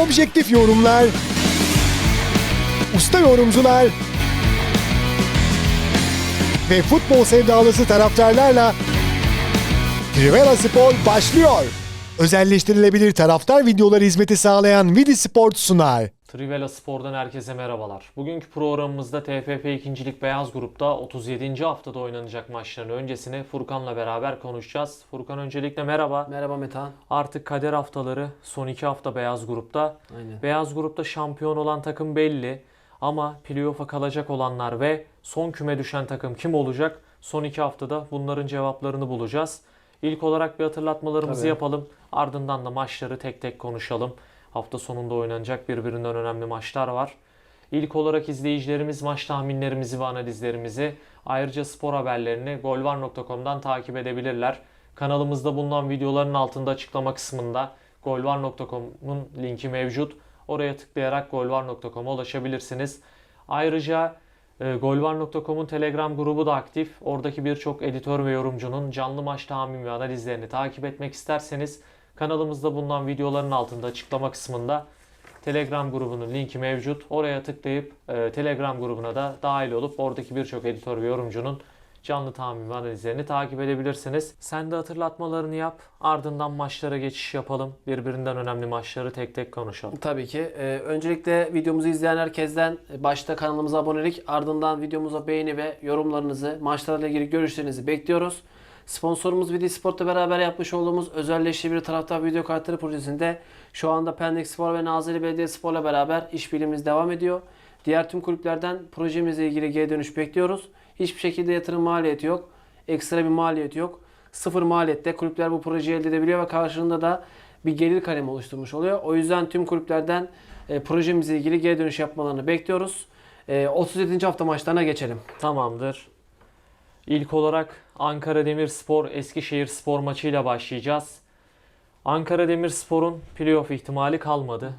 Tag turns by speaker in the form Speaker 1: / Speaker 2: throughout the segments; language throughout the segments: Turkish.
Speaker 1: objektif yorumlar, usta yorumcular ve futbol sevdalısı taraftarlarla Trivela Spor başlıyor. Özelleştirilebilir taraftar videoları hizmeti sağlayan Vidi Sport sunar.
Speaker 2: Trivela Spor'dan herkese merhabalar. Bugünkü programımızda TFF 2. Lig Beyaz Grup'ta 37. haftada oynanacak maçların öncesini Furkan'la beraber konuşacağız. Furkan öncelikle merhaba.
Speaker 3: Merhaba Metehan.
Speaker 2: Artık kader haftaları son 2 hafta Beyaz Grup'ta.
Speaker 3: Aynen.
Speaker 2: Beyaz Grup'ta şampiyon olan takım belli ama playoff'a kalacak olanlar ve son küme düşen takım kim olacak? Son 2 haftada bunların cevaplarını bulacağız. İlk olarak bir hatırlatmalarımızı
Speaker 3: Tabii.
Speaker 2: yapalım. Ardından da maçları tek tek konuşalım. Hafta sonunda oynanacak birbirinden önemli maçlar var. İlk olarak izleyicilerimiz maç tahminlerimizi ve analizlerimizi ayrıca spor haberlerini golvar.com'dan takip edebilirler. Kanalımızda bulunan videoların altında açıklama kısmında golvar.com'un linki mevcut. Oraya tıklayarak golvar.com'a ulaşabilirsiniz. Ayrıca e, golvar.com'un Telegram grubu da aktif. Oradaki birçok editör ve yorumcunun canlı maç tahmin ve analizlerini takip etmek isterseniz kanalımızda bulunan videoların altında açıklama kısmında Telegram grubunun linki mevcut. Oraya tıklayıp e, Telegram grubuna da dahil olup oradaki birçok editör ve yorumcunun canlı tahmin ve analizlerini takip edebilirsiniz. Sen de hatırlatmalarını yap. Ardından maçlara geçiş yapalım. Birbirinden önemli maçları tek tek konuşalım.
Speaker 3: Tabii ki. Ee, öncelikle videomuzu izleyen herkesten e, başta kanalımıza abonelik, ardından videomuza beğeni ve yorumlarınızı, maçlarla ilgili görüşlerinizi bekliyoruz. Sponsorumuz Vidi Sport'la beraber yapmış olduğumuz özelleştirilmiş taraftar video kartları projesinde şu anda Pendik Spor ve Nazilli Belediye Spor'la beraber işbirliğimiz devam ediyor. Diğer tüm kulüplerden projemizle ilgili geri dönüş bekliyoruz. Hiçbir şekilde yatırım maliyeti yok. Ekstra bir maliyeti yok. Sıfır maliyette kulüpler bu projeyi elde edebiliyor ve karşılığında da bir gelir kalemi oluşturmuş oluyor. O yüzden tüm kulüplerden e, projemizle ilgili geri dönüş yapmalarını bekliyoruz. E, 37. hafta maçlarına geçelim.
Speaker 2: Tamamdır. İlk olarak Ankara Demirspor Eskişehir Spor maçıyla başlayacağız. Ankara Demirspor'un playoff ihtimali kalmadı.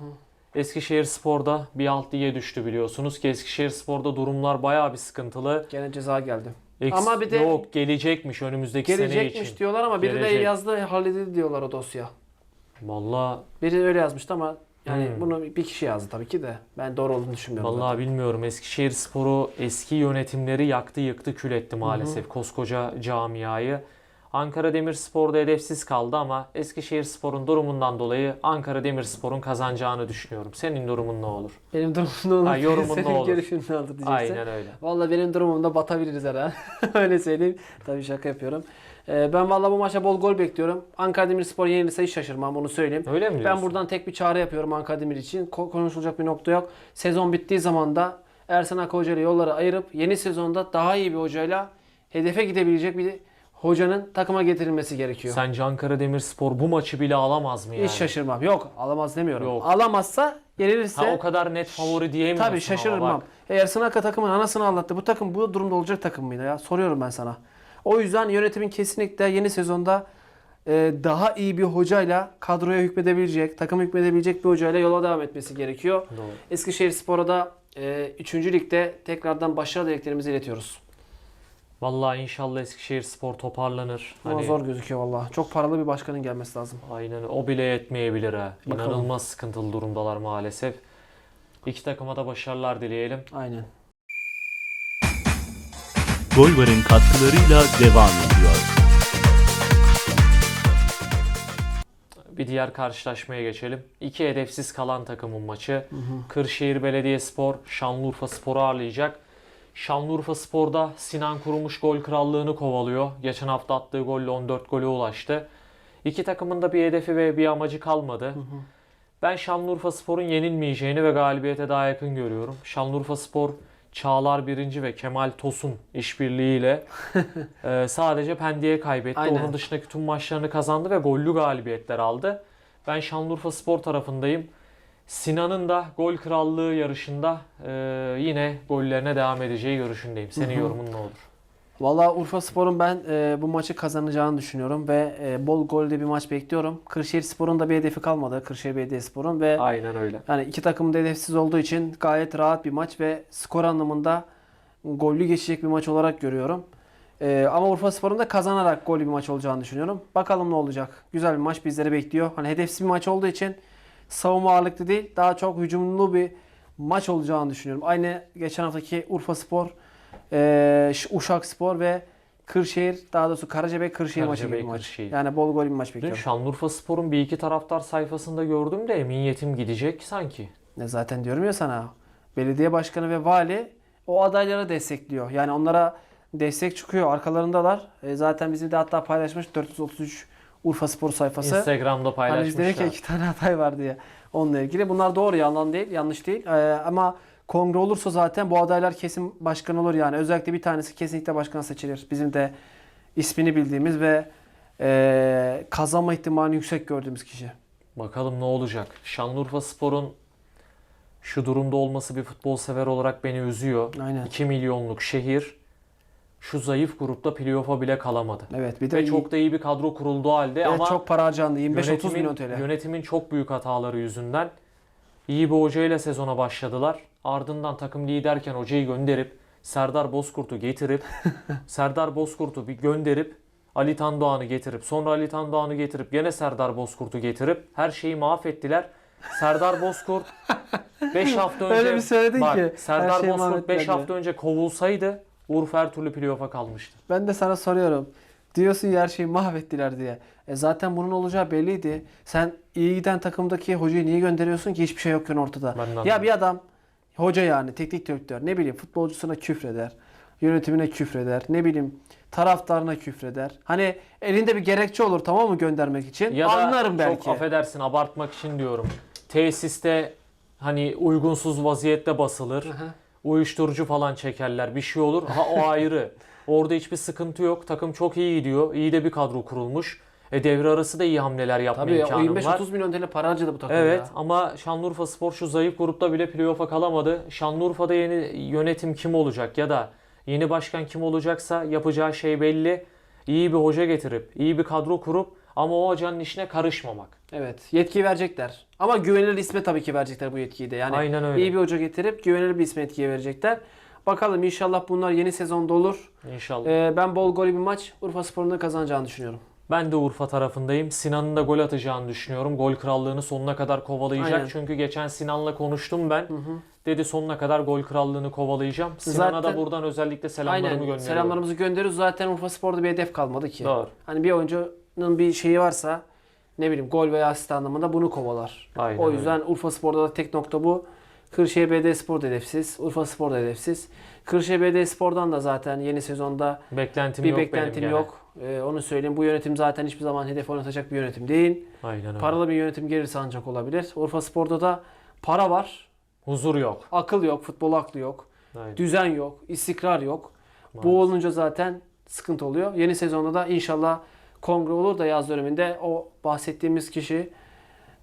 Speaker 2: Eskişehir Spor'da bir alt lige düştü biliyorsunuz ki Eskişehir Spor'da durumlar bayağı bir sıkıntılı.
Speaker 3: Gene ceza geldi.
Speaker 2: Eks-
Speaker 3: Ama bir de-
Speaker 2: yok gelecekmiş önümüzdeki sene
Speaker 3: Gelecekmiş
Speaker 2: için.
Speaker 3: diyorlar ama biri de
Speaker 2: Gelecek.
Speaker 3: yazdı halledildi diyorlar o dosya.
Speaker 2: Vallahi
Speaker 3: Biri öyle yazmıştı ama yani
Speaker 2: Hmm.
Speaker 3: bunu bir kişi yazdı tabii ki de. Ben doğru olduğunu düşünmüyorum.
Speaker 2: Vallahi bilmiyorum. Eskişehir Sporu eski yönetimleri yaktı yıktı kül etti maalesef koskoca camiayı. Ankara Demirspor'da hedefsiz kaldı ama Eskişehir Spor'un durumundan dolayı Ankara Demirspor'un kazanacağını düşünüyorum. Senin durumun ne olur?
Speaker 3: Benim durumum ne olur?
Speaker 2: Ha, yorumun ne
Speaker 3: Senin
Speaker 2: olur?
Speaker 3: görüşün ne olur diyeceksin.
Speaker 2: Aynen öyle.
Speaker 3: Vallahi benim durumumda batabiliriz herhalde. Öyle söyleyeyim. Tabii şaka yapıyorum. Ee, ben vallahi bu maça bol gol bekliyorum. Ankara Demirspor yenilirse hiç şaşırmam onu söyleyeyim.
Speaker 2: Öyle mi diyorsun?
Speaker 3: Ben buradan tek bir çağrı yapıyorum Ankara Demir için. Ko- konuşulacak bir nokta yok. Sezon bittiği zaman da Ersan Akı Hoca ile yolları ayırıp yeni sezonda daha iyi bir hocayla hedefe gidebilecek bir hocanın takıma getirilmesi gerekiyor.
Speaker 2: Sence Ankara Demirspor bu maçı bile alamaz mı yani?
Speaker 3: Hiç şaşırmam. Yok alamaz demiyorum.
Speaker 2: Yok.
Speaker 3: Alamazsa yenilirse
Speaker 2: Ha, o kadar net favori diyemiyorsun
Speaker 3: tabii şaşırmam.
Speaker 2: bak.
Speaker 3: E, Ersan Akı takımın anasını anlattı. Bu takım bu durumda olacak takım mıydı ya? Soruyorum ben sana. O yüzden yönetimin kesinlikle yeni sezonda e, daha iyi bir hocayla kadroya hükmedebilecek, takım hükmedebilecek bir hocayla yola devam etmesi gerekiyor.
Speaker 2: Doğru.
Speaker 3: Eskişehir Spor'a da e, 3. ligde tekrardan başarı dileklerimizi iletiyoruz.
Speaker 2: Vallahi inşallah Eskişehir Spor toparlanır.
Speaker 3: Ama
Speaker 2: Hani
Speaker 3: zor gözüküyor vallahi. Çok paralı bir başkanın gelmesi lazım.
Speaker 2: Aynen o bile yetmeyebilir ha.
Speaker 3: Bakalım.
Speaker 2: İnanılmaz sıkıntılı durumdalar maalesef. İki takıma da başarılar dileyelim.
Speaker 3: Aynen.
Speaker 4: Golvar'ın katkılarıyla devam ediyor.
Speaker 2: Bir diğer karşılaşmaya geçelim. İki hedefsiz kalan takımın maçı. Kırşehir Belediyespor Şanlıurfa Spor'u ağırlayacak. Şanlıurfa Spor'da Sinan Kurumuş gol krallığını kovalıyor. Geçen hafta attığı golle 14 gole ulaştı. İki takımın da bir hedefi ve bir amacı kalmadı. Ben Şanlıurfa Spor'un yenilmeyeceğini ve galibiyete daha yakın görüyorum. Şanlıurfa Spor Çağlar Birinci ve Kemal Tosun işbirliğiyle e, sadece Pendik'e kaybetti.
Speaker 3: Aynen.
Speaker 2: Onun dışındaki tüm maçlarını kazandı ve gollü galibiyetler aldı. Ben Şanlıurfa Spor tarafındayım. Sinan'ın da gol krallığı yarışında e, yine gollerine devam edeceği görüşündeyim. Senin yorumun ne olur?
Speaker 3: Vallahi Urfa Spor'un ben e, bu maçı kazanacağını düşünüyorum ve e, bol golde bir maç bekliyorum. Kırşehir Spor'un da bir hedefi kalmadı. Kırşehir Belediyespor'un ve
Speaker 2: Aynen öyle.
Speaker 3: yani iki takım da hedefsiz olduğu için gayet rahat bir maç ve skor anlamında gollü geçecek bir maç olarak görüyorum. E, ama Urfa Spor'un da kazanarak gollü bir maç olacağını düşünüyorum. Bakalım ne olacak. Güzel bir maç bizleri bekliyor. Hani hedefsiz bir maç olduğu için savunma ağırlıklı değil. Daha çok hücumlu bir maç olacağını düşünüyorum. Aynı geçen haftaki Urfa Spor, e, Uşak Spor ve Kırşehir daha doğrusu Karacabey Kırşehir maçı gibi bir maç.
Speaker 2: Kırşehir.
Speaker 3: Yani bol gol bir maç
Speaker 2: Dün
Speaker 3: bekliyorum.
Speaker 2: Şanlıurfa Spor'un bir iki taraftar sayfasında gördüm de Emin Yetim gidecek sanki.
Speaker 3: Ne zaten diyorum ya sana. Belediye başkanı ve vali o adayları destekliyor. Yani onlara destek çıkıyor. Arkalarındalar. E, zaten bizim de hatta paylaşmış 433 Urfa Spor sayfası.
Speaker 2: Instagram'da
Speaker 3: Hani biz dedik ya
Speaker 2: paylaşmışlar.
Speaker 3: iki tane aday var diye onunla ilgili. Bunlar doğru yalan değil, yanlış değil. Ee, ama kongre olursa zaten bu adaylar kesin başkan olur yani. Özellikle bir tanesi kesinlikle başkan seçilir. Bizim de ismini bildiğimiz ve e, kazanma ihtimalini yüksek gördüğümüz kişi.
Speaker 2: Bakalım ne olacak. Şanlıurfa Spor'un şu durumda olması bir futbol sever olarak beni üzüyor.
Speaker 3: Aynen.
Speaker 2: 2 milyonluk şehir şu zayıf grupta playoff'a bile kalamadı.
Speaker 3: Evet bir de
Speaker 2: Ve
Speaker 3: iyi-
Speaker 2: çok da iyi bir kadro kurulduğu halde
Speaker 3: evet,
Speaker 2: ama
Speaker 3: çok para harcandı. 25-30
Speaker 2: yönetimin,
Speaker 3: milyon TL.
Speaker 2: yönetimin çok büyük hataları yüzünden iyi bir hocayla sezona başladılar. Ardından takım liderken hocayı gönderip Serdar Bozkurt'u getirip Serdar Bozkurt'u bir gönderip Ali Tandoğan'ı getirip sonra Ali Tandoğan'ı getirip gene Serdar Bozkurt'u getirip her şeyi mahvettiler. Serdar Bozkurt 5 hafta önce
Speaker 3: Öyle bir söyledin
Speaker 2: bak,
Speaker 3: ki,
Speaker 2: Serdar Bozkurt 5
Speaker 3: mahvettiler
Speaker 2: hafta önce kovulsaydı Urfa her türlü playoff'a kalmıştı.
Speaker 3: Ben de sana soruyorum. Diyorsun ya her şeyi mahvettiler diye. E zaten bunun olacağı belliydi. Sen iyi giden takımdaki hocayı niye gönderiyorsun ki hiçbir şey yokken ortada? Ya bir adam hoca yani teknik direktör ne bileyim futbolcusuna küfreder. Yönetimine küfreder. Ne bileyim taraftarına küfreder. Hani elinde bir gerekçe olur tamam mı göndermek için?
Speaker 2: Ya da
Speaker 3: Anlarım belki.
Speaker 2: çok affedersin abartmak için diyorum. Tesiste hani uygunsuz vaziyette basılır.
Speaker 3: Hı.
Speaker 2: Uyuşturucu falan çekerler. Bir şey olur. Ha o ayrı. Orada hiçbir sıkıntı yok. Takım çok iyi gidiyor. İyi de bir kadro kurulmuş. E devre arası da iyi hamleler yapma
Speaker 3: Tabii
Speaker 2: imkanım var.
Speaker 3: 25-30 milyon TL para harcadı bu takım
Speaker 2: Evet
Speaker 3: ya.
Speaker 2: ama Şanlıurfa Spor şu zayıf grupta bile playoff'a kalamadı. Şanlıurfa'da yeni yönetim kim olacak ya da yeni başkan kim olacaksa yapacağı şey belli. İyi bir hoca getirip, iyi bir kadro kurup ama o hocanın işine karışmamak.
Speaker 3: Evet. Yetki verecekler. Ama güvenilir isme tabii ki verecekler bu yetkiyi de. Yani
Speaker 2: Aynen öyle.
Speaker 3: iyi bir hoca getirip güvenilir bir isme yetkiye verecekler. Bakalım inşallah bunlar yeni sezonda olur.
Speaker 2: İnşallah.
Speaker 3: Ee, ben bol golü bir maç Urfa Spor'un da kazanacağını düşünüyorum.
Speaker 2: Ben de Urfa tarafındayım. Sinan'ın da gol atacağını düşünüyorum. Gol krallığını sonuna kadar kovalayacak.
Speaker 3: Aynen.
Speaker 2: Çünkü geçen Sinan'la konuştum ben. Dedi sonuna kadar gol krallığını kovalayacağım. Sinan'a da buradan özellikle selamlarımı
Speaker 3: Aynen.
Speaker 2: gönderiyorum.
Speaker 3: Selamlarımızı gönderiyoruz. Zaten Urfa Spor'da bir hedef kalmadı ki.
Speaker 2: Doğru.
Speaker 3: Hani bir oyuncunun bir şeyi varsa ne bileyim gol veya asist anlamında bunu kovalar.
Speaker 2: Aynen
Speaker 3: o
Speaker 2: öyle.
Speaker 3: yüzden Urfa Spor'da da tek nokta bu. Kırşehir BD Spor da hedefsiz. Urfa Spor da hedefsiz. Kırşehir BD Spor'dan da zaten yeni sezonda
Speaker 2: Beklentim
Speaker 3: bir
Speaker 2: yok
Speaker 3: beklentim yok. Ee, onu söyleyeyim. Bu yönetim zaten hiçbir zaman hedef oynatacak bir yönetim değil.
Speaker 2: Aynen öyle.
Speaker 3: Paralı bir yönetim gelirse ancak olabilir. Urfa Spor'da da para var.
Speaker 2: Huzur yok.
Speaker 3: Akıl yok. Futbol aklı yok.
Speaker 2: Aynen.
Speaker 3: Düzen yok. istikrar yok.
Speaker 2: Maalesef.
Speaker 3: Bu olunca zaten sıkıntı oluyor. Yeni sezonda da inşallah kongre olur da yaz döneminde o bahsettiğimiz kişi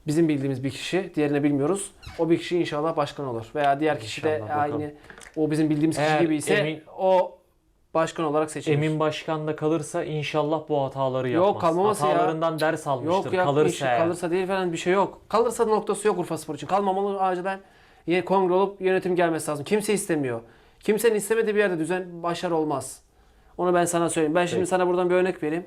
Speaker 3: bizim bildiğimiz bir kişi, diğerini bilmiyoruz. O bir kişi inşallah başkan olur. Veya diğer kişi de
Speaker 2: İnşallah, bakalım.
Speaker 3: aynı o bizim bildiğimiz kişi
Speaker 2: Eğer
Speaker 3: gibi ise
Speaker 2: Emin-
Speaker 3: o başkan olarak seçilir.
Speaker 2: Emin Başkan da kalırsa inşallah bu hataları
Speaker 3: Yok,
Speaker 2: yapmaz.
Speaker 3: kalmaması ya.
Speaker 2: Hatalarından ders almıştır.
Speaker 3: Yok ya
Speaker 2: kalırsa
Speaker 3: iş-
Speaker 2: eğer.
Speaker 3: kalırsa değil falan bir şey yok. Kalırsa noktası yok Urfa Spor için. Kalmamalı acilen kongre olup yönetim gelmesi lazım. Kimse istemiyor. Kimsenin istemediği bir yerde düzen başarı olmaz. Onu ben sana söyleyeyim. Ben şimdi sana buradan bir örnek vereyim.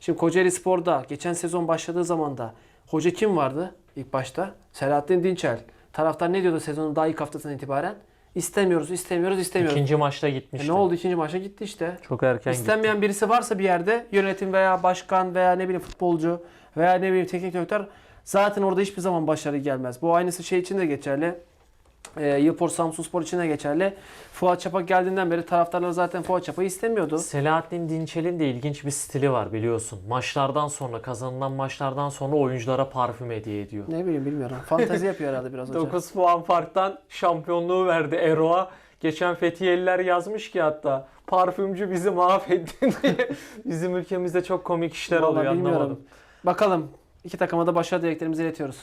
Speaker 3: Şimdi Kocaeli Spor'da geçen sezon başladığı zaman da hoca kim vardı ilk başta? Selahattin Dinçel. Taraftar ne diyordu sezonun daha ilk haftasından itibaren? İstemiyoruz, istemiyoruz, istemiyoruz.
Speaker 2: İkinci maçta
Speaker 3: E
Speaker 2: gitmişti.
Speaker 3: ne oldu ikinci maça gitti işte.
Speaker 2: Çok erken gitti.
Speaker 3: İstenmeyen birisi varsa bir yerde yönetim veya başkan veya ne bileyim futbolcu veya ne bileyim teknik direktör zaten orada hiçbir zaman başarı gelmez. Bu aynısı şey için de geçerli. Ee, Yılport Samsun Spor için de geçerli. Fuat Çapak geldiğinden beri taraftarlar zaten Fuat Çapak'ı istemiyordu.
Speaker 2: Selahattin Dinçel'in de ilginç bir stili var biliyorsun. Maçlardan sonra, kazanılan maçlardan sonra oyunculara parfüm hediye ediyor.
Speaker 3: Ne bileyim bilmiyorum. Fantezi yapıyor herhalde biraz hoca.
Speaker 2: 9 puan farktan şampiyonluğu verdi Ero'a. Geçen Fethiyeliler yazmış ki hatta parfümcü bizi mahvetti diye. Bizim ülkemizde çok komik işler
Speaker 3: Vallahi
Speaker 2: oluyor
Speaker 3: bilmiyorum.
Speaker 2: anlamadım.
Speaker 3: Bakalım. İki takıma da başarı dileklerimizi iletiyoruz.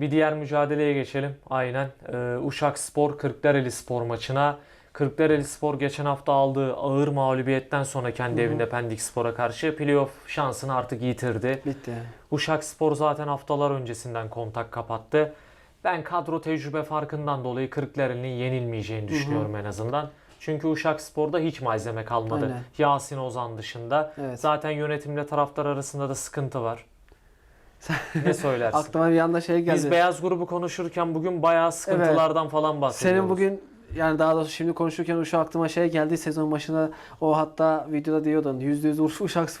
Speaker 2: Bir diğer mücadeleye geçelim. Aynen. Ee, Uşak Spor Kırklareli Spor maçına. Kırklareli Spor geçen hafta aldığı ağır mağlubiyetten sonra kendi evinde Pendik Spor'a karşı playoff şansını artık yitirdi.
Speaker 3: Bitti.
Speaker 2: Uşak Spor zaten haftalar öncesinden kontak kapattı. Ben kadro tecrübe farkından dolayı Kırklareli'nin yenilmeyeceğini düşünüyorum en azından. Çünkü Uşak Spor'da hiç malzeme kalmadı.
Speaker 3: Aynen.
Speaker 2: Yasin Ozan dışında.
Speaker 3: Evet.
Speaker 2: Zaten yönetimle taraftar arasında da sıkıntı var. Ne söylersin?
Speaker 3: Aklıma bir anda şey geldi.
Speaker 2: Biz beyaz grubu konuşurken bugün bayağı sıkıntılardan falan bahsediyoruz.
Speaker 3: Senin bugün yani daha doğrusu şimdi konuşurken şu aklıma şey geldi. Sezon başında o hatta videoda diyordun. %100 Urfa Uşak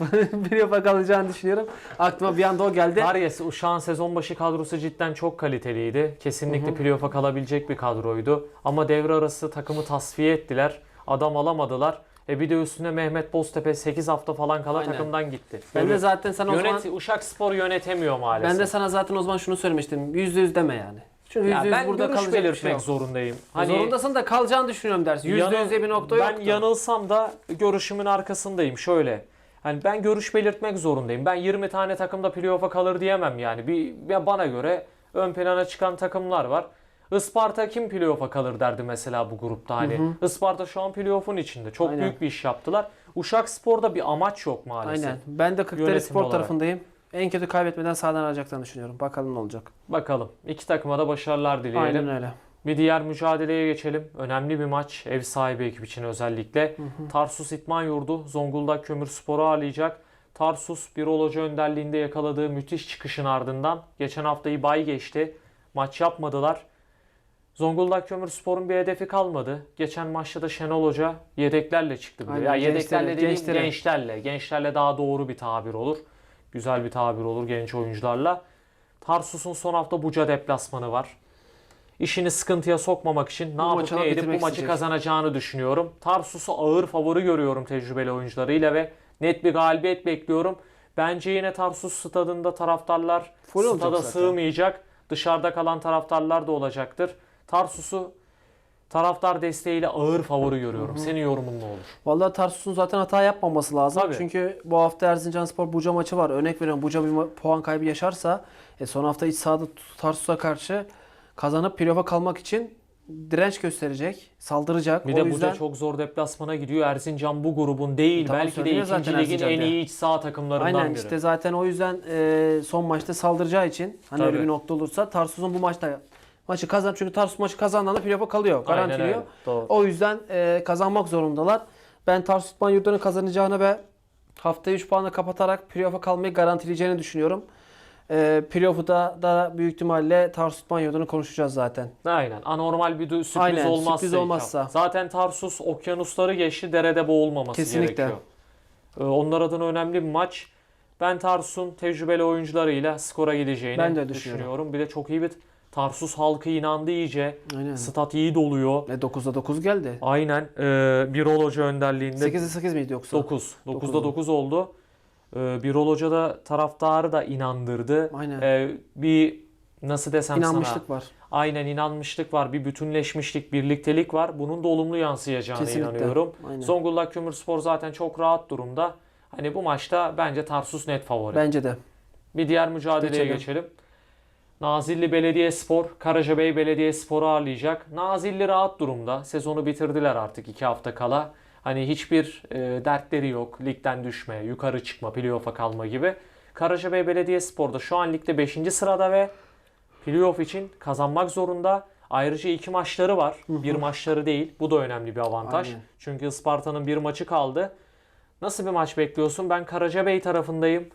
Speaker 3: bir yapa kalacağını düşünüyorum. Aklıma bir anda o geldi.
Speaker 2: Ya Uşak'ın sezon başı kadrosu cidden çok kaliteliydi. Kesinlikle playoff'a kalabilecek bir kadroydu. Ama devre arası takımı tasfiye ettiler. Adam alamadılar. E bir de üstüne Mehmet Boztepe 8 hafta falan kala
Speaker 3: Aynen.
Speaker 2: takımdan gitti.
Speaker 3: Ben de zaten sana o
Speaker 2: yönet,
Speaker 3: zaman
Speaker 2: Uşak Spor yönetemiyor maalesef.
Speaker 3: ben de sana zaten o zaman şunu söylemiştim. %100 deme yani. Çünkü
Speaker 2: ya
Speaker 3: %100
Speaker 2: ben
Speaker 3: burada
Speaker 2: görüş
Speaker 3: kalacak bir
Speaker 2: belirtmek
Speaker 3: şey yok.
Speaker 2: zorundayım.
Speaker 3: Zorundasın da kalacağını düşünüyorum dersin. %100
Speaker 2: Yanıl-
Speaker 3: diye bir nokta
Speaker 2: ben
Speaker 3: yok. da.
Speaker 2: yanılsam da görüşümün arkasındayım. Şöyle. Hani ben görüş belirtmek zorundayım. Ben 20 tane takımda playoff'a kalır diyemem yani. Bir, ya bana göre ön plana çıkan takımlar var. Isparta kim playoff'a kalır derdi mesela bu grupta hani. Isparta şu an playoff'un içinde. Çok
Speaker 3: Aynen.
Speaker 2: büyük bir iş yaptılar. Uşak Spor'da bir amaç yok maalesef.
Speaker 3: Aynen. Ben de Kırklareli Spor
Speaker 2: olarak.
Speaker 3: tarafındayım. En kötü kaybetmeden sağdan alacaklarını düşünüyorum. Bakalım ne olacak.
Speaker 2: Bakalım. İki takıma da başarılar dileyelim.
Speaker 3: Aynen öyle.
Speaker 2: Bir diğer mücadeleye geçelim. Önemli bir maç ev sahibi ekip için özellikle. Tarsus İtman Yurdu Zonguldak Kömürspor'u ağırlayacak. Tarsus Birol Hoca önderliğinde yakaladığı müthiş çıkışın ardından geçen haftayı bay geçti. Maç yapmadılar. Zonguldak Kömürspor'un bir hedefi kalmadı. Geçen maçta da Şenol Hoca yedeklerle çıktı.
Speaker 3: Aynen,
Speaker 2: Ya yedeklerle
Speaker 3: gençlere,
Speaker 2: dediğim
Speaker 3: gençlere.
Speaker 2: gençlerle. Gençlerle daha doğru bir tabir olur. Güzel bir tabir olur genç oyuncularla. Tarsus'un son hafta Buca deplasmanı var. İşini sıkıntıya sokmamak için ne
Speaker 3: Bu
Speaker 2: yapıp ne edip bu maçı
Speaker 3: isteyecek.
Speaker 2: kazanacağını düşünüyorum. Tarsus'u ağır favori görüyorum tecrübeli oyuncularıyla ve net bir galibiyet bekliyorum. Bence yine Tarsus stadında taraftarlar
Speaker 3: Full
Speaker 2: stada sığmayacak. Dışarıda kalan taraftarlar da olacaktır. Tarsus'u taraftar desteğiyle ağır favori görüyorum. Senin yorumun ne olur?
Speaker 3: Vallahi Tarsus'un zaten hata yapmaması lazım.
Speaker 2: Tabii.
Speaker 3: Çünkü bu hafta Erzincanspor Buca maçı var. Örnek veriyorum Buca bir puan kaybı yaşarsa e, son hafta iç sahada Tarsus'a karşı kazanıp playoff'a kalmak için direnç gösterecek, saldıracak.
Speaker 2: Bir
Speaker 3: o
Speaker 2: de
Speaker 3: yüzden
Speaker 2: Buca çok zor deplasmana gidiyor. Erzincan bu grubun değil.
Speaker 3: Tamam,
Speaker 2: belki de ikinci ligin
Speaker 3: Erzincan
Speaker 2: en iyi iç saha takımlarından
Speaker 3: Aynen
Speaker 2: biri.
Speaker 3: işte zaten o yüzden e, son maçta saldıracağı için hani öyle bir nokta olursa Tarsus'un bu maçta maçı kazan çünkü Tarsus maçı kazandığında playoff'a kalıyor. Garantiliyor. O yüzden e, kazanmak zorundalar. Ben Tarsus İtman Yurdu'nun kazanacağını ve haftayı 3 puanla kapatarak playoff'a kalmayı garantileyeceğini düşünüyorum. E, playoff'u da, da büyük ihtimalle Tarsus İtman Yurdu'nu konuşacağız zaten.
Speaker 2: Aynen. Anormal bir sürpriz
Speaker 3: Aynen,
Speaker 2: olmazsa.
Speaker 3: sürpriz olmazsa.
Speaker 2: Zaten Tarsus okyanusları geçti. Derede boğulmaması
Speaker 3: Kesinlikle.
Speaker 2: gerekiyor. Ee, onlar adına önemli bir maç. Ben Tarsus'un tecrübeli oyuncularıyla skora gideceğini
Speaker 3: Ben de
Speaker 2: düşünüyorum.
Speaker 3: düşünüyorum.
Speaker 2: Bir de çok iyi bir Tarsus halkı inandı iyice.
Speaker 3: Aynen.
Speaker 2: Stat iyi doluyor.
Speaker 3: E 9'da 9 geldi.
Speaker 2: Aynen. Ee, Birol Hoca önderliğinde
Speaker 3: 8'de 8 miydi yoksa?
Speaker 2: 9. 9'da
Speaker 3: Dokuzda.
Speaker 2: 9 oldu. Ee, Birol Hoca da taraftarı da inandırdı.
Speaker 3: Aynen.
Speaker 2: Ee, bir nasıl desem sana.
Speaker 3: İnanmışlık var.
Speaker 2: Aynen inanmışlık var, bir bütünleşmişlik, birliktelik var. Bunun da olumlu yansıyacağına
Speaker 3: Kesinlikle.
Speaker 2: inanıyorum.
Speaker 3: Aynen.
Speaker 2: Zonguldak Kömürspor zaten çok rahat durumda. Hani bu maçta bence Tarsus net favori.
Speaker 3: Bence de.
Speaker 2: Bir diğer mücadeleye
Speaker 3: Geçelim.
Speaker 2: geçelim. Nazilli Belediyespor, Karacabey Belediyespor'u ağırlayacak. Nazilli rahat durumda. Sezonu bitirdiler artık 2 hafta kala. Hani hiçbir e, dertleri yok. Ligden düşme, yukarı çıkma, playoff'a kalma gibi. Karacabey Belediyespor da şu an ligde 5. sırada ve playoff için kazanmak zorunda. Ayrıca iki maçları var. Bir maçları değil. Bu da önemli bir avantaj.
Speaker 3: Aynen.
Speaker 2: Çünkü Isparta'nın bir maçı kaldı. Nasıl bir maç bekliyorsun? Ben Karacabey tarafındayım.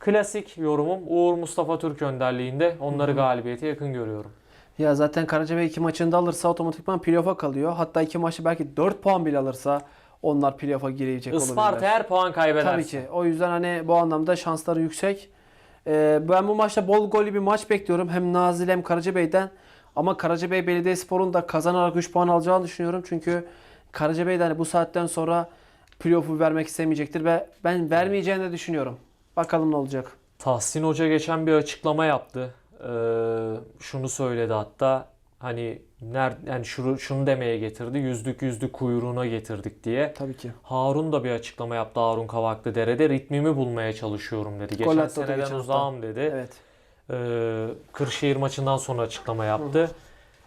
Speaker 2: Klasik yorumum Uğur Mustafa Türk önderliğinde. Onları galibiyete yakın görüyorum.
Speaker 3: Ya zaten Karacabey iki maçını da alırsa otomatikman playoff'a kalıyor. Hatta iki maçı belki 4 puan bile alırsa onlar playoff'a girecek
Speaker 2: Isparta
Speaker 3: olabilirler.
Speaker 2: her puan kaybederse.
Speaker 3: Tabii ki. O yüzden hani bu anlamda şansları yüksek. Ee, ben bu maçta bol gollü bir maç bekliyorum. Hem Nazil hem Karacabey'den. Ama Karacabey Belediyespor'un da kazanarak 3 puan alacağını düşünüyorum. Çünkü Karacabey de hani bu saatten sonra playoff'u vermek istemeyecektir ve ben vermeyeceğini de düşünüyorum. Bakalım ne olacak.
Speaker 2: Tahsin Hoca geçen bir açıklama yaptı. Ee, şunu söyledi hatta hani ner, yani şunu, şunu demeye getirdi. Yüzlük yüzlük kuyruğuna getirdik diye.
Speaker 3: Tabii ki.
Speaker 2: Harun da bir açıklama yaptı Harun Kavaklı Dere'de. Ritmimi bulmaya çalışıyorum dedi. Geçen
Speaker 3: attı o da
Speaker 2: seneden
Speaker 3: geçen hafta.
Speaker 2: uzağım dedi.
Speaker 3: Evet.
Speaker 2: Ee, Kırşehir maçından sonra açıklama yaptı.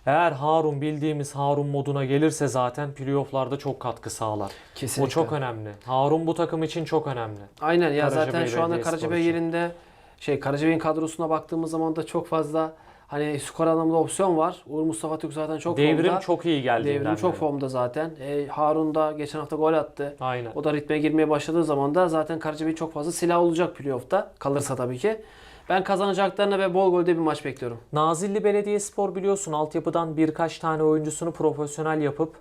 Speaker 2: Eğer Harun bildiğimiz Harun moduna gelirse zaten playofflarda çok katkı sağlar.
Speaker 3: Kesinlikle.
Speaker 2: O çok önemli. Harun bu takım için çok önemli.
Speaker 3: Aynen ya
Speaker 2: Karacabey
Speaker 3: zaten şu anda Karacabey yerinde şey Karacabey'in kadrosuna baktığımız zaman da çok fazla hani skor anlamında opsiyon var. Uğur Mustafa Türk zaten çok
Speaker 2: Devrim
Speaker 3: formda.
Speaker 2: çok iyi geldiğinden
Speaker 3: Devrim çok
Speaker 2: beri.
Speaker 3: formda zaten. E, Harun da geçen hafta gol attı.
Speaker 2: Aynen.
Speaker 3: O da ritme girmeye başladığı zaman da zaten Karacabey çok fazla silah olacak playoff'ta. Kalırsa tabii ki. Ben kazanacaklarını ve bol golde bir maç bekliyorum.
Speaker 2: Nazilli Belediyespor biliyorsun altyapıdan birkaç tane oyuncusunu profesyonel yapıp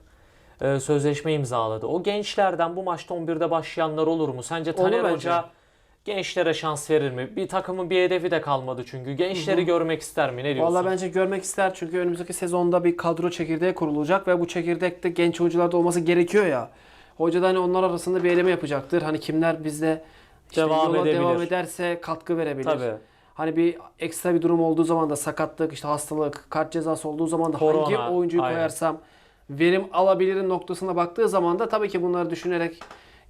Speaker 2: e, sözleşme imzaladı. O gençlerden bu maçta 11'de başlayanlar olur mu? Sence Taner
Speaker 3: bence.
Speaker 2: Hoca gençlere şans verir mi? Bir takımın bir hedefi de kalmadı çünkü. Gençleri görmek ister mi? Ne diyorsun?
Speaker 3: Vallahi bence görmek ister çünkü önümüzdeki sezonda bir kadro çekirdeği kurulacak ve bu çekirdekte genç oyuncular da olması gerekiyor ya. Hoca da hani onlar arasında bir eleme yapacaktır. Hani kimler bizde işte
Speaker 2: Devam
Speaker 3: yola
Speaker 2: edebilir.
Speaker 3: devam ederse katkı verebilir.
Speaker 2: Tabii.
Speaker 3: Hani bir ekstra bir durum olduğu zaman da sakatlık, işte hastalık, kart cezası olduğu zaman da
Speaker 2: Korona,
Speaker 3: hangi oyuncuyu
Speaker 2: aynen.
Speaker 3: koyarsam verim alabilirim noktasına baktığı zaman da tabii ki bunları düşünerek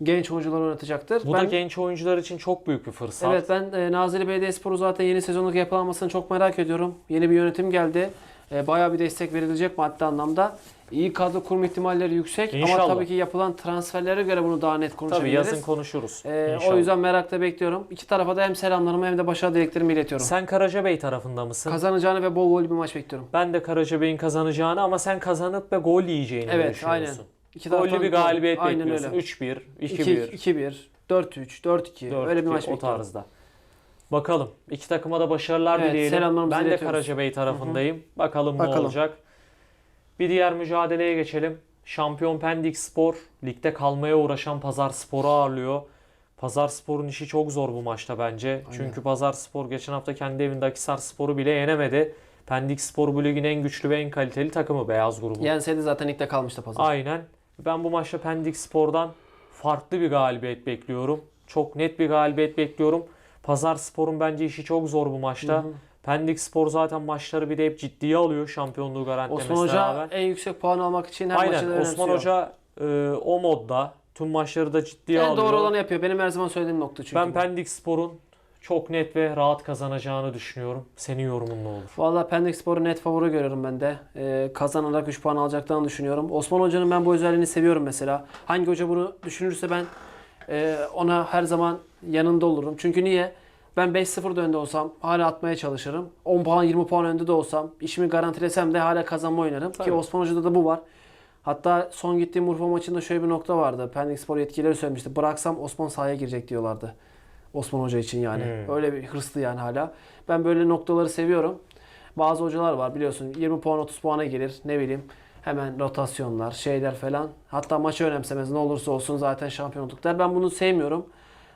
Speaker 3: genç oyuncular oynatacaktır.
Speaker 2: Bu da
Speaker 3: ben,
Speaker 2: genç oyuncular için çok büyük bir fırsat.
Speaker 3: Evet ben e, Nazilli Belediyespor'u zaten yeni sezonluk yapılanmasını çok merak ediyorum. Yeni bir yönetim geldi. E, bayağı bir destek verilecek maddi anlamda. İyi kadro kurma ihtimalleri yüksek
Speaker 2: İnşallah.
Speaker 3: ama tabii ki yapılan transferlere göre bunu daha net
Speaker 2: Tabii
Speaker 3: konuşabiliriz.
Speaker 2: yazın konuşuruz.
Speaker 3: E,
Speaker 2: İnşallah.
Speaker 3: o yüzden merakla bekliyorum. İki tarafa da hem selamlarımı hem de başarı dileklerimi iletiyorum.
Speaker 2: Sen Karacabey tarafında mısın?
Speaker 3: Kazanacağını ve bol gol bir maç bekliyorum.
Speaker 2: ben de Karacabey'in kazanacağını ama sen kazanıp ve gol yiyeceğini
Speaker 3: Evet
Speaker 2: düşünüyorsun.
Speaker 3: aynen. İki
Speaker 2: Gollü bir galibiyet
Speaker 3: Aynen
Speaker 2: bekliyorsun.
Speaker 3: öyle.
Speaker 2: 3-1, 2-1,
Speaker 3: 2-1, 4-3, 4-2 öyle bir maç
Speaker 2: o
Speaker 3: bekliyorum.
Speaker 2: tarzda. Bakalım. İki takıma da başarılar
Speaker 3: Evet,
Speaker 2: dileyelim. Ben de. Karacabey tarafındayım. Bakalım, ne
Speaker 3: Bakalım.
Speaker 2: olacak. Bir diğer mücadeleye geçelim. Şampiyon Pendik Spor ligde kalmaya uğraşan Pazar Spor'u ağırlıyor. Pazar Spor'un işi çok zor bu maçta bence. Çünkü Pazar Spor geçen hafta kendi evinde Akhisar Spor'u bile yenemedi. Pendik Spor bu ligin en güçlü ve en kaliteli takımı beyaz grubu.
Speaker 3: Yenseydi zaten ilk de kalmıştı pazar.
Speaker 2: Aynen. Ben bu maçta Pendik Spor'dan farklı bir galibiyet bekliyorum. Çok net bir galibiyet bekliyorum. Pazar Spor'un bence işi çok zor bu maçta. Pendik Spor zaten maçları bir de hep ciddiye alıyor şampiyonluğu garantilemesine
Speaker 3: Osman Hoca
Speaker 2: rağmen.
Speaker 3: en yüksek puan almak için her maçı da
Speaker 2: Aynen
Speaker 3: önemsiyor.
Speaker 2: Osman Hoca e, o modda tüm maçları da ciddiye
Speaker 3: en
Speaker 2: alıyor.
Speaker 3: doğru olanı yapıyor. Benim her zaman söylediğim nokta çünkü.
Speaker 2: ben
Speaker 3: bu.
Speaker 2: Pendik Spor'un çok net ve rahat kazanacağını düşünüyorum. Senin yorumun ne olur?
Speaker 3: Valla Pendik Spor'u net favori görüyorum ben de. Ee, kazanarak 3 puan alacaklarını düşünüyorum. Osman Hoca'nın ben bu özelliğini seviyorum mesela. Hangi hoca bunu düşünürse ben e, ona her zaman yanında olurum. Çünkü niye? Ben 5-0 da önde olsam hala atmaya çalışırım. 10 puan 20 puan önde de olsam işimi garantilesem de hala kazanma oynarım. Ki
Speaker 2: Tabii.
Speaker 3: Osman Hoca'da da bu var. Hatta son gittiğim Urfa maçında şöyle bir nokta vardı. Pendik Spor yetkilileri söylemişti. Bıraksam Osman sahaya girecek diyorlardı. Osman Hoca için yani.
Speaker 2: Hmm.
Speaker 3: Öyle bir hırslı yani hala. Ben böyle noktaları seviyorum. Bazı hocalar var biliyorsun 20 puan 30 puana gelir ne bileyim hemen rotasyonlar şeyler falan. Hatta maçı önemsemez ne olursa olsun zaten şampiyon olduk der. Ben bunu sevmiyorum.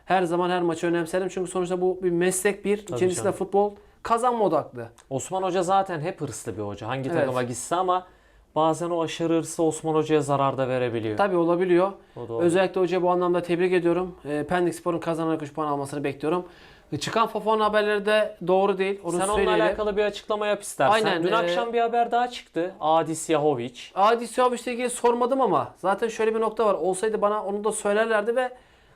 Speaker 3: Her zaman her maçı önemserim çünkü sonuçta bu bir meslek bir. İkincisi de
Speaker 2: canım.
Speaker 3: futbol kazanma odaklı.
Speaker 2: Osman Hoca zaten hep hırslı bir hoca. Hangi
Speaker 3: Evet.
Speaker 2: takıma gitse ama bazen o aşırı hırsı Osman Hoca'ya zarar da verebiliyor.
Speaker 3: Tabii olabiliyor. Özellikle hocayı bu anlamda tebrik ediyorum. E, Pendik Spor'un kazanarak 3 puan almasını bekliyorum. E, çıkan Fofana haberleri de doğru değil. Onu
Speaker 2: Sen onunla
Speaker 3: söyleyelim.
Speaker 2: alakalı bir açıklama yap istersen.
Speaker 3: Aynen,
Speaker 2: Dün
Speaker 3: e,
Speaker 2: akşam bir haber daha çıktı. Adis Yahovic.
Speaker 3: Adi Siyaviç'le ilgili sormadım ama zaten şöyle bir nokta var. Olsaydı bana onu da söylerlerdi ve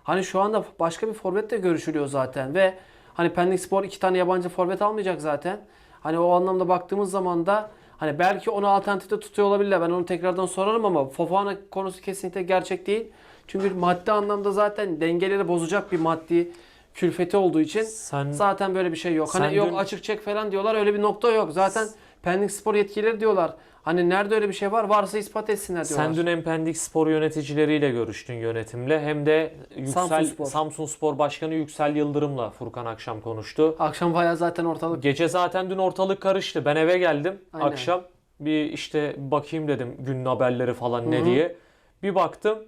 Speaker 3: hani şu anda başka bir forvet de görüşülüyor zaten ve hani Pendik Spor iki tane yabancı forvet almayacak zaten. Hani o anlamda baktığımız zaman da hani belki onu alternatifte tutuyor olabilirler. Ben onu tekrardan sorarım ama Fofana konusu kesinlikle gerçek değil. Çünkü maddi anlamda zaten dengeleri bozacak bir maddi külfeti olduğu için
Speaker 2: Sen
Speaker 3: zaten böyle bir şey yok. Hani yok
Speaker 2: dün-
Speaker 3: açık çek falan diyorlar. Öyle bir nokta yok. Zaten Pendik Spor yetkilileri diyorlar. Hani nerede öyle bir şey var? Varsa ispat etsinler diyorlar.
Speaker 2: sen dün hem Pendik Spor yöneticileriyle görüştün yönetimle hem de Yüksel
Speaker 3: Samsun
Speaker 2: Samsun
Speaker 3: Spor.
Speaker 2: Spor, Başkanı Yüksel Yıldırım'la Furkan akşam konuştu.
Speaker 3: Akşam bayağı zaten ortalık.
Speaker 2: Gece zaten dün ortalık karıştı. Ben eve geldim
Speaker 3: Aynen.
Speaker 2: akşam. Bir işte bakayım dedim günün haberleri falan
Speaker 3: Hı
Speaker 2: ne diye. Bir baktım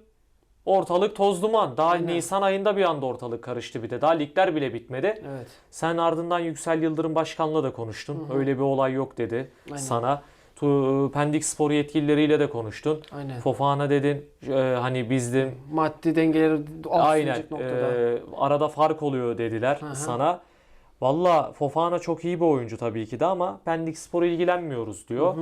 Speaker 2: ortalık toz duman. Daha
Speaker 3: Aynen.
Speaker 2: Nisan ayında bir anda ortalık karıştı bir de. Daha ligler bile bitmedi.
Speaker 3: Evet.
Speaker 2: Sen ardından Yüksel Yıldırım Başkan'la da konuştun. Öyle bir olay yok dedi
Speaker 3: Aynen.
Speaker 2: sana. Pendik Spor yetkilileriyle de konuştun.
Speaker 3: Aynen.
Speaker 2: Fofana dedin e, hani bizdim
Speaker 3: Maddi dengeleri
Speaker 2: aynen
Speaker 3: noktada.
Speaker 2: e, arada fark oluyor dediler
Speaker 3: Hı hı.
Speaker 2: sana. Valla Fofana çok iyi bir oyuncu tabii ki de ama Pendik Spor'a ilgilenmiyoruz diyor.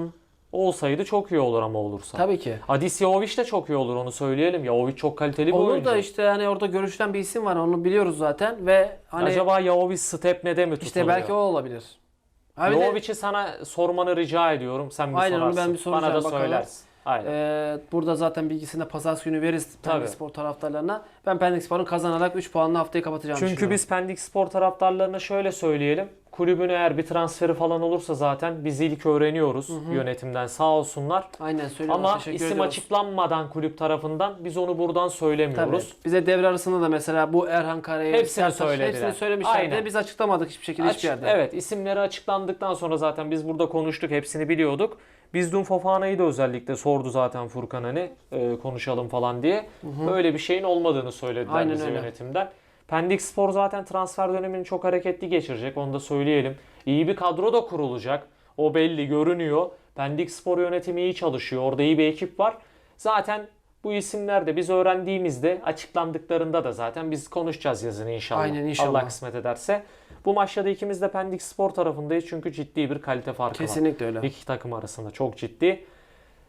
Speaker 2: Olsaydı çok iyi olur ama olursa.
Speaker 3: Tabii ki.
Speaker 2: Adis Yahovic de çok iyi olur onu söyleyelim. Yahovic çok kaliteli bir
Speaker 3: Olur
Speaker 2: oyuncu.
Speaker 3: da işte hani orada görüşten bir isim var onu biliyoruz zaten ve hani
Speaker 2: Acaba Yahovic Stepne'de mi tutuluyor?
Speaker 3: işte belki o olabilir. Ha bir de,
Speaker 2: sana sormanı rica ediyorum. Sen bir
Speaker 3: Aynen, onu
Speaker 2: sorarsın.
Speaker 3: ben bir soracağım,
Speaker 2: Bana da
Speaker 3: bakalım.
Speaker 2: söylersin. Aynen.
Speaker 3: e, burada zaten bilgisini de pazartesi günü veririz
Speaker 2: Tabii.
Speaker 3: Pendik Spor taraftarlarına. Ben Pendik Spor'un kazanarak 3 puanla haftayı kapatacağım
Speaker 2: Çünkü biz Pendik Spor taraftarlarına şöyle söyleyelim. Kulübün eğer bir transferi falan olursa zaten biz ilk öğreniyoruz yönetimden sağ olsunlar.
Speaker 3: Aynen söylüyorum.
Speaker 2: Ama
Speaker 3: Teşekkür
Speaker 2: isim
Speaker 3: ediyoruz.
Speaker 2: açıklanmadan kulüp tarafından biz onu buradan
Speaker 3: Tabii.
Speaker 2: söylemiyoruz.
Speaker 3: Bize devre arasında da mesela bu Erhan Karayel,
Speaker 2: Hepsini
Speaker 3: Sertaç,
Speaker 2: söylediler.
Speaker 3: Hepsini söylemişlerdi.
Speaker 2: Aynen.
Speaker 3: Biz açıklamadık hiçbir şekilde
Speaker 2: Aç-
Speaker 3: hiçbir yerde.
Speaker 2: Evet isimleri açıklandıktan sonra zaten biz burada konuştuk hepsini biliyorduk. Biz dün Fofana'yı da özellikle sordu zaten Furkan hani e, konuşalım falan diye. Öyle bir şeyin olmadığını söylediler
Speaker 3: Aynen
Speaker 2: bize
Speaker 3: öyle.
Speaker 2: yönetimden. Pendik Spor zaten transfer dönemini çok hareketli geçirecek onu da söyleyelim. İyi bir kadro da kurulacak. O belli görünüyor. Pendik Spor yönetimi iyi çalışıyor. Orada iyi bir ekip var. Zaten bu isimler de biz öğrendiğimizde açıklandıklarında da zaten biz konuşacağız yazını inşallah.
Speaker 3: Aynen, inşallah.
Speaker 2: Allah kısmet ederse. Bu maçta da ikimiz de Pendik Spor tarafındayız çünkü ciddi bir kalite farkı var.
Speaker 3: Kesinlikle öyle.
Speaker 2: İki takım arasında çok ciddi.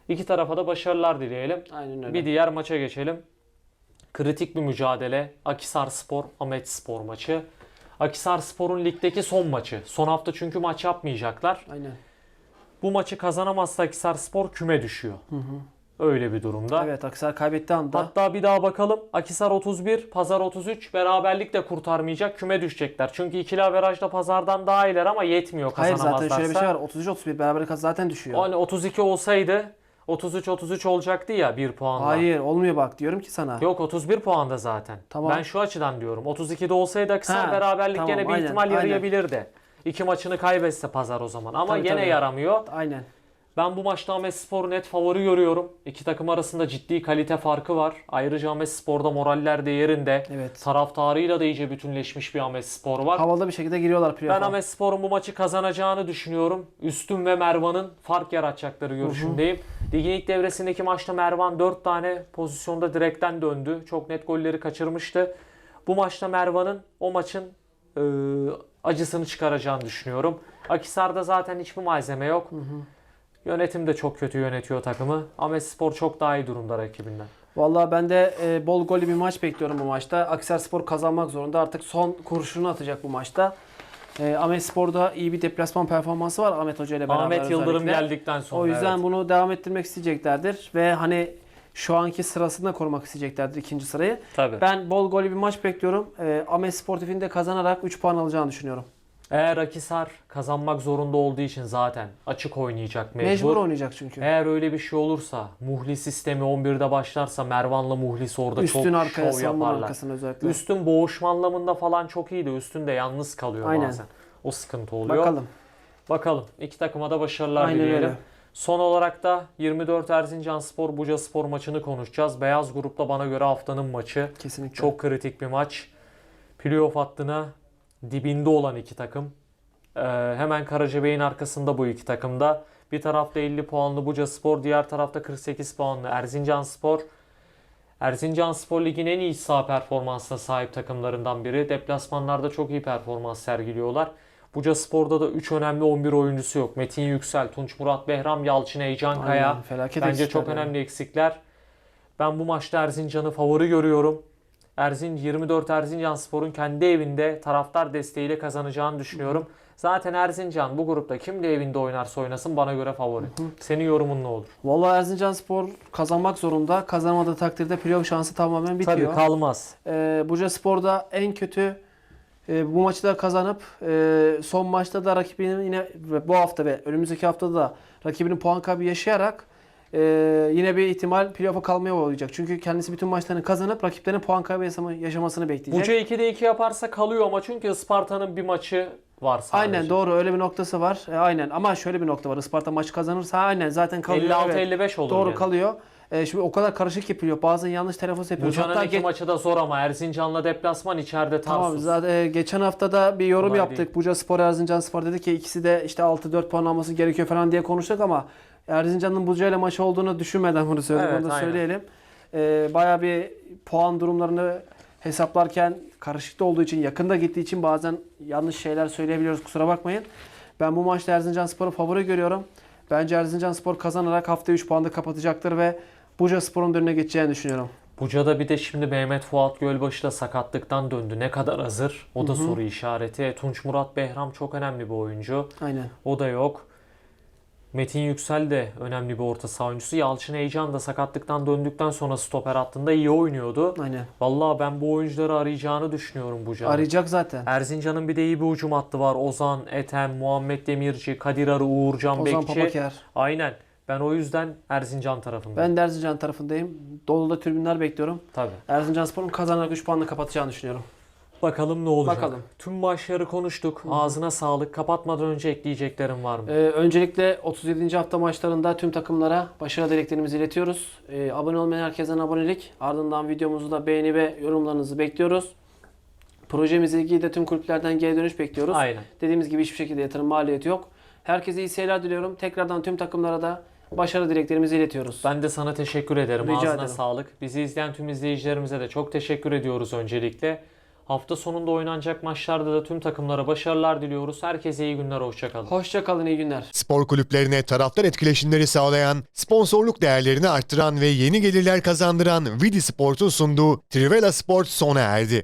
Speaker 2: İki tarafa da başarılar dileyelim.
Speaker 3: Aynen öyle.
Speaker 2: Bir diğer maça geçelim. Kritik bir mücadele. Akisar Spor, Ahmet Spor maçı. Akisar Spor'un ligdeki son maçı. Son hafta çünkü maç yapmayacaklar.
Speaker 3: Aynen.
Speaker 2: Bu maçı kazanamazsa Akisar Spor küme düşüyor. Öyle bir durumda.
Speaker 3: Evet Akisar kaybetti anda.
Speaker 2: Hatta bir daha bakalım. Akisar 31, Pazar 33. Beraberlik de kurtarmayacak. Küme düşecekler. Çünkü ikili averajda Pazar'dan daha iyiler ama yetmiyor
Speaker 3: Hayır
Speaker 2: kazanamazlarsa.
Speaker 3: zaten şöyle bir şey var. 33-31 beraber kaz zaten düşüyor.
Speaker 2: Hani 32 olsaydı 33-33 olacaktı ya 1 puanla.
Speaker 3: Hayır olmuyor bak diyorum ki sana.
Speaker 2: Yok 31 puanda zaten.
Speaker 3: Tamam.
Speaker 2: Ben şu açıdan diyorum. 32'de olsaydı Akisar
Speaker 3: Ha,
Speaker 2: beraberlik
Speaker 3: tamam,
Speaker 2: gene bir
Speaker 3: aynen,
Speaker 2: ihtimal
Speaker 3: aynen.
Speaker 2: yarayabilirdi. İki maçını kaybetse Pazar o zaman. Ama
Speaker 3: Tabii,
Speaker 2: gene
Speaker 3: tabii.
Speaker 2: yaramıyor.
Speaker 3: Aynen.
Speaker 2: Ben bu maçta Ahmet Spor'u net favori görüyorum. İki takım arasında ciddi kalite farkı var. Ayrıca Ahmet Spor'da moraller de yerinde.
Speaker 3: Evet.
Speaker 2: Taraftarıyla da iyice bütünleşmiş bir Ahmet Spor var.
Speaker 3: Havalı bir şekilde giriyorlar
Speaker 2: Ben
Speaker 3: playoff'a.
Speaker 2: Ahmet Spor'un bu maçı kazanacağını düşünüyorum. Üstün ve Mervan'ın fark yaratacakları görüşündeyim. Ligin ilk devresindeki maçta Mervan 4 tane pozisyonda direkten döndü. Çok net golleri kaçırmıştı. Bu maçta Mervan'ın o maçın e, acısını çıkaracağını düşünüyorum. Akisar'da zaten hiçbir malzeme yok. Yönetim de çok kötü yönetiyor takımı. Ahmet Spor çok daha iyi durumda rakibinden.
Speaker 3: Vallahi ben de e, bol gollü bir maç bekliyorum bu maçta. Akisar Spor kazanmak zorunda. Artık son kurşunu atacak bu maçta. E, Ahmet Spor'da iyi bir deplasman performansı var Ahmet Hoca ile beraber
Speaker 2: Ahmet Yıldırım
Speaker 3: özellikle.
Speaker 2: geldikten sonra.
Speaker 3: O yüzden
Speaker 2: evet.
Speaker 3: bunu devam ettirmek isteyeceklerdir ve hani şu anki sırasını da korumak isteyeceklerdir ikinci sırayı.
Speaker 2: Tabii.
Speaker 3: Ben bol gollü bir maç bekliyorum. E, Ahmet Sportif'in de kazanarak 3 puan alacağını düşünüyorum.
Speaker 2: Eğer Akisar kazanmak zorunda olduğu için zaten açık oynayacak mecbur.
Speaker 3: Mecbur oynayacak çünkü.
Speaker 2: Eğer öyle bir şey olursa, Muhlis sistemi 11'de başlarsa Mervan'la Muhlis orada
Speaker 3: Üstün
Speaker 2: çok
Speaker 3: arkaya
Speaker 2: şov yaparlar.
Speaker 3: arkasına özellikle.
Speaker 2: Üstün boğuşma anlamında falan çok iyiydi. Üstün de yalnız kalıyor
Speaker 3: Aynen.
Speaker 2: bazen. O sıkıntı oluyor.
Speaker 3: Bakalım.
Speaker 2: Bakalım. İki takıma da başarılar
Speaker 3: Aynen
Speaker 2: dileyelim.
Speaker 3: öyle.
Speaker 2: Son olarak da 24 Erzincan Spor Buca Spor maçını konuşacağız. Beyaz grupta bana göre haftanın maçı.
Speaker 3: Kesinlikle.
Speaker 2: Çok kritik bir maç. Playoff hattına dibinde olan iki takım. Ee, hemen Karacabey'in arkasında bu iki takımda. Bir tarafta 50 puanlı Buca Spor, diğer tarafta 48 puanlı Erzincan Spor. Erzincan Spor Lig'in en iyi sağ performansına sahip takımlarından biri. Deplasmanlarda çok iyi performans sergiliyorlar. Buca Spor'da da 3 önemli 11 oyuncusu yok. Metin Yüksel, Tunç Murat Behram, Yalçın Eycan Kaya.
Speaker 3: Aynen, felaket
Speaker 2: Bence çok
Speaker 3: yani.
Speaker 2: önemli eksikler. Ben bu maçta Erzincan'ı favori görüyorum. Erzin 24 Erzincan Spor'un kendi evinde taraftar desteğiyle kazanacağını düşünüyorum. Zaten Erzincan bu grupta kim de evinde oynarsa oynasın bana göre favori. Senin yorumun ne olur?
Speaker 3: Vallahi Erzincan Spor kazanmak zorunda. Kazanmadığı takdirde playoff şansı tamamen bitiyor.
Speaker 2: Tabii kalmaz.
Speaker 3: Ee, Buca Spor'da en kötü e, bu maçı da kazanıp e, son maçta da rakibinin yine bu hafta ve önümüzdeki haftada da rakibinin puan kaybı yaşayarak e, yine bir ihtimal playoff'a kalmaya olacak. Çünkü kendisi bütün maçlarını kazanıp rakiplerinin puan kaybı yaşama- yaşamasını bekleyecek.
Speaker 2: Buca 2'de 2 yaparsa kalıyor ama çünkü Isparta'nın bir maçı var sadece.
Speaker 3: Aynen doğru öyle bir noktası var. E, aynen ama şöyle bir nokta var. Isparta maçı kazanırsa aynen zaten kalıyor. evet.
Speaker 2: 56-55 olur
Speaker 3: Doğru
Speaker 2: yani.
Speaker 3: kalıyor. E, şimdi o kadar karışık yapıyor. Bazen yanlış telaffuz yapıyoruz.
Speaker 2: Buca'nın
Speaker 3: Hatta
Speaker 2: iki
Speaker 3: geç-
Speaker 2: maçı da zor ama Erzincan'la deplasman içeride Tarsus.
Speaker 3: Tamam zaten e, geçen hafta da bir yorum
Speaker 2: Kolay
Speaker 3: yaptık.
Speaker 2: değil.
Speaker 3: Buca Spor Erzincan Spor dedi ki ikisi de işte 6-4 puan alması gerekiyor falan diye konuştuk ama Erzincan'ın Buca ile maçı olduğunu düşünmeden bunu söyledik.
Speaker 2: Evet,
Speaker 3: onu da
Speaker 2: aynen.
Speaker 3: söyleyelim. E, bayağı bir puan durumlarını hesaplarken karışıkta olduğu için yakında gittiği için bazen yanlış şeyler söyleyebiliyoruz kusura bakmayın. Ben bu maçta Erzincan Spor'u favori görüyorum. Bence Erzincan Spor kazanarak hafta 3 puanda kapatacaktır ve Buca Spor'un önüne geçeceğini düşünüyorum.
Speaker 2: Buca'da bir de şimdi Mehmet Fuat Gölbaşı da sakatlıktan döndü. Ne kadar hazır? O da soru işareti. Tunç Murat Behram çok önemli bir oyuncu.
Speaker 3: Aynen.
Speaker 2: O da yok. Metin Yüksel de önemli bir orta saha oyuncusu. Yalçın Eycan da sakatlıktan döndükten sonra stoper hattında iyi oynuyordu.
Speaker 3: Aynen.
Speaker 2: Vallahi ben bu oyuncuları arayacağını düşünüyorum bu canı.
Speaker 3: Arayacak zaten.
Speaker 2: Erzincan'ın bir de iyi bir hücum hattı var. Ozan, Ethem, Muhammed Demirci, Kadir Arı, Uğurcan
Speaker 3: Ozan
Speaker 2: Bekçi.
Speaker 3: Papaker.
Speaker 2: Aynen. Ben o yüzden Erzincan tarafındayım.
Speaker 3: Ben de Erzincan tarafındayım. Dolu da tribünler bekliyorum.
Speaker 2: Tabii.
Speaker 3: Erzincan Spor'un kazanarak 3 puanla kapatacağını düşünüyorum.
Speaker 2: Bakalım ne olacak.
Speaker 3: Bakalım.
Speaker 2: Tüm maçları konuştuk. Ağzına sağlık. Kapatmadan önce ekleyeceklerim var mı?
Speaker 3: Ee, öncelikle 37. hafta maçlarında tüm takımlara başarı dileklerimizi iletiyoruz. Ee, abone olmayan herkesten abonelik. Ardından videomuzu da beğeni ve yorumlarınızı bekliyoruz. Projemizle ilgili de tüm kulüplerden geri dönüş bekliyoruz.
Speaker 2: Aynen.
Speaker 3: Dediğimiz gibi hiçbir şekilde yatırım maliyeti yok. Herkese iyi seyirler diliyorum. Tekrardan tüm takımlara da başarı dileklerimizi iletiyoruz.
Speaker 2: Ben de sana teşekkür ederim.
Speaker 3: Rica
Speaker 2: Ağzına
Speaker 3: ederim.
Speaker 2: sağlık. Bizi izleyen tüm izleyicilerimize de çok teşekkür ediyoruz öncelikle. Hafta sonunda oynanacak maçlarda da tüm takımlara başarılar diliyoruz. Herkese iyi günler, hoşçakalın.
Speaker 3: Hoşça kalın, iyi günler.
Speaker 1: Spor kulüplerine taraftar etkileşimleri sağlayan, sponsorluk değerlerini arttıran ve yeni gelirler kazandıran Vidi Sport'un sunduğu Trivela Sport sona erdi.